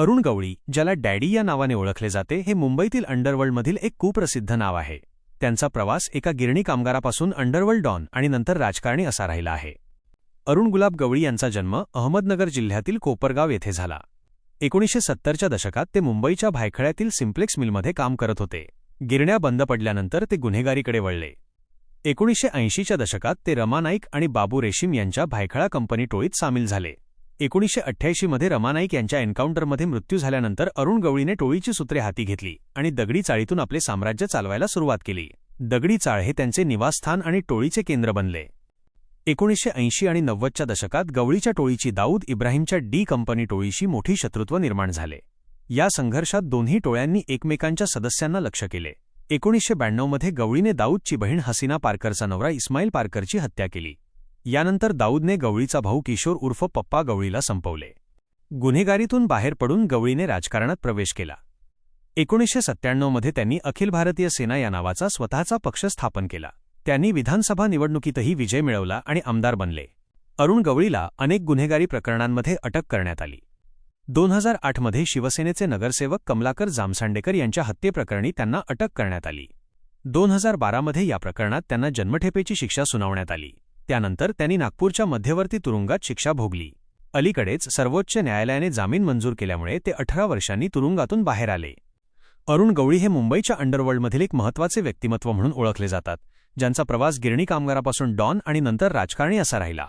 अरुण गवळी ज्याला डॅडी या नावाने ओळखले जाते हे मुंबईतील अंडरवर्ल्डमधील एक कुप्रसिद्ध नाव आहे. त्यांचा प्रवास एका गिरणी कामगारापासून अंडरवर्ल्ड डॉन आणि नंतर राजकारणी असा राहिला आहे. अरुण गुलाब गवळी यांचा जन्म अहमदनगर जिल्ह्यातील कोपरगाव येथे झाला. एकोणीसशे सत्तरच्या दशकात ते मुंबईच्या भायखळ्यातील सिम्प्लेक्स मिलमध्ये काम करत होते. गिरण्या बंद पडल्यानंतर ते गुन्हेगारीकडे वळले. एकोणीसशे ऐंशीच्या दशकात ते रमा नाईक आणि बाबू रेशीम यांच्या भायखळा कंपनी टोळीत सामील झाले. एकोणीसशे अठ्ठ्याऐंशीमध्ये रमा नाईक यांच्या एन्काउंटरमध्ये मृत्यू झाल्यानंतर अरुण गवळीने टोळीची सूत्रे हाती घेतली आणि दगडी चाळीतून आपले साम्राज्य चालवायला सुरुवात केली. दगडी चाळ हे त्यांचे निवासस्थान आणि टोळीचे केंद्र बनले. एकोणीसशे ऐंशी आणि नव्वदच्या दशकात गवळीच्या टोळीची दाऊद इब्राहिमच्या डी कंपनी टोळीशी मोठी शत्रुत्व निर्माण झाले. या संघर्षात दोन्ही टोळ्यांनी एकमेकांच्या सदस्यांना लक्ष केले. एकोणीसशे ब्याण्णवमध्ये गवळीने दाऊदची बहीण हसीना पारकरचा नवरा इस्माईल पारकरची हत्या केली. यानंतर दाऊदने गवळीचा भाऊ किशोर उर्फ पप्पा गवळीला संपवले. गुन्हेगारीतून बाहेर पडून गवळीने राजकारणात प्रवेश केला. एकोणीसशे सत्त्याण्णवमध्ये त्यांनी अखिल भारतीय सेना या नावाचा स्वतःचा पक्ष स्थापन केला. त्यांनी विधानसभा निवडणुकीतही विजय मिळवला आणि आमदार बनले. अरुण गवळीला अनेक गुन्हेगारी प्रकरणांमध्ये अटक करण्यात आली. दोन हजार आठमध्ये शिवसेनेचे नगरसेवक कमलाकर जामसांडेकर यांच्या हत्येप्रकरणी त्यांना अटक करण्यात आली. दोन हजार बारामध्ये या प्रकरणात त्यांना जन्मठेपेची शिक्षा सुनावण्यात आली. त्यानंतर त्यांनी नागपूरच्या मध्यवर्ती तुरुंगात शिक्षा भोगली. अलीकडेच सर्वोच्च न्यायालयाने जामीन मंजूर केल्यामुळे ते अठरा वर्षांनी तुरुंगातून बाहेर आले. अरुण गवळी हे मुंबईच्या अंडरवर्ल्डमधील एक महत्त्वाचे व्यक्तिमत्व म्हणून ओळखले जातात ज्यांचा प्रवास गिरणी कामगारापासून डॉन आणि नंतर राजकारणी असा राहिला.